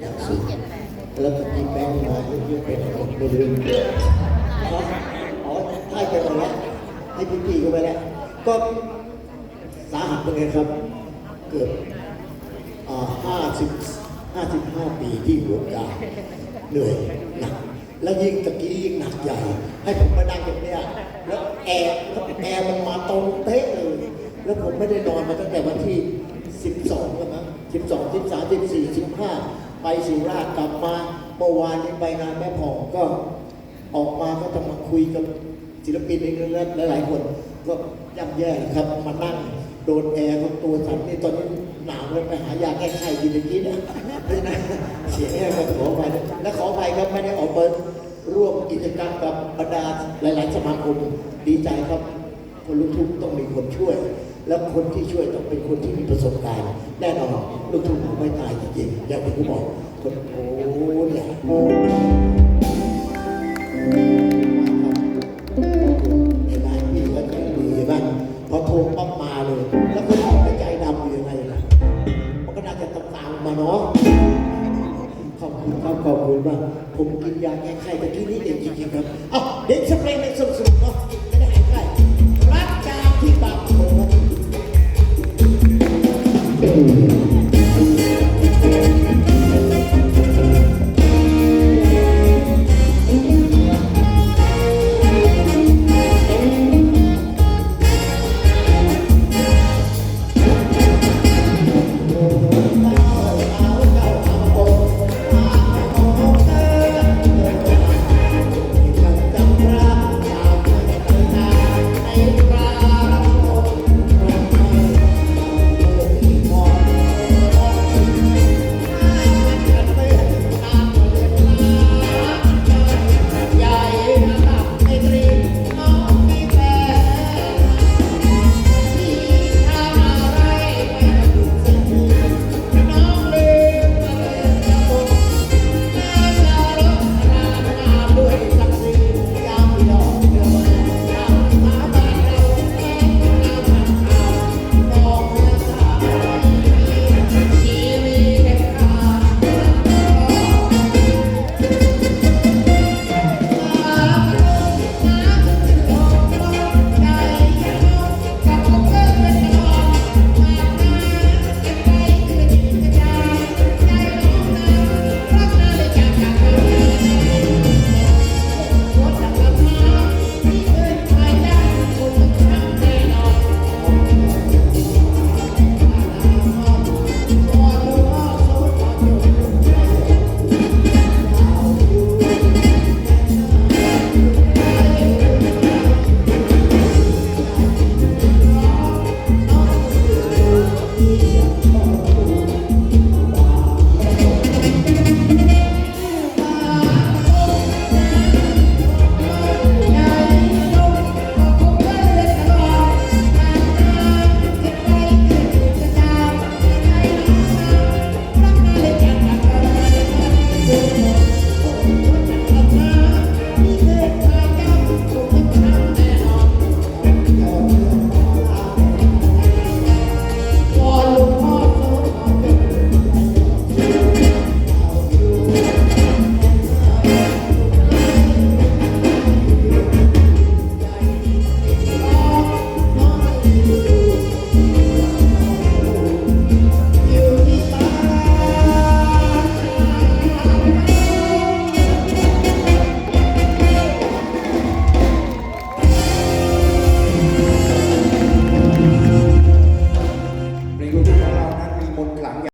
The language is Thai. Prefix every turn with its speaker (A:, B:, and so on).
A: อยากซื้อแล้วก็กินแบงมาเยอะๆเป็นคนไม่ลืมอ๋ออ๋อให้ไปหมดแล้วให้พี่พี่ๆเขาไปแล้ว ก็สาหัสเป็นไงครับ เกือบห้าสิบห้าสิบห้าปีที่หัวกาเหนื่อยหนักแล้วยิ่งตะกี้ยิ่งหนักใหญ่ ให้ผมมานั่งอย่างเนี้ยแล้วแอร์แอร์มันมาตรงเป๊ะเลยแล้วผมไม่ได้นอนมาตั้งแต่วันที่ 12แล้วมั้ง12 13 14 15 ไปสุราษฎร์กลับมาเมื่อวานนี้ไปงานแม่ผ่องก็ออกมาก็ต้องมาคุยกับศิลปินเอีกหลายๆคน ก็ย่ำแย่ครับมานั่งโดนแอร์ตัวสั่นนี่ตอนนี้หนาวเลยไปหายาแก้ไขกินตะกี้นะเสียงแอร์ก็ขอไปและขอไปครับไม่ได้ออกมาร่วมกิจกรรมกับบรรดาหลาย ๆ สมาคมดีใจครับ คนลูกทุ่งต้องมีคนช่วย แล้วคนที่ช่วยต้องเป็นคนที่มีประสบการณ์ แน่นอนลูกทุ่งไม่ตายจริงๆอย่างที่ผมบอกคนโอ้เนี่ยโอ้เห็นไหมพี่ก็ใจดีเห็นไหมพอโทรปั๊บมาเลย แล้วคนที่ไม่ใจดำอยู่ยังไงล่ะมันก็น่าจะตามมาเนาะขอบคุณครับขอบคุณมากผมกินยาแก้ไข้ตะกี้นี้เองจริงๆครับอ้าเด็กสเปรย์ในส Thank you.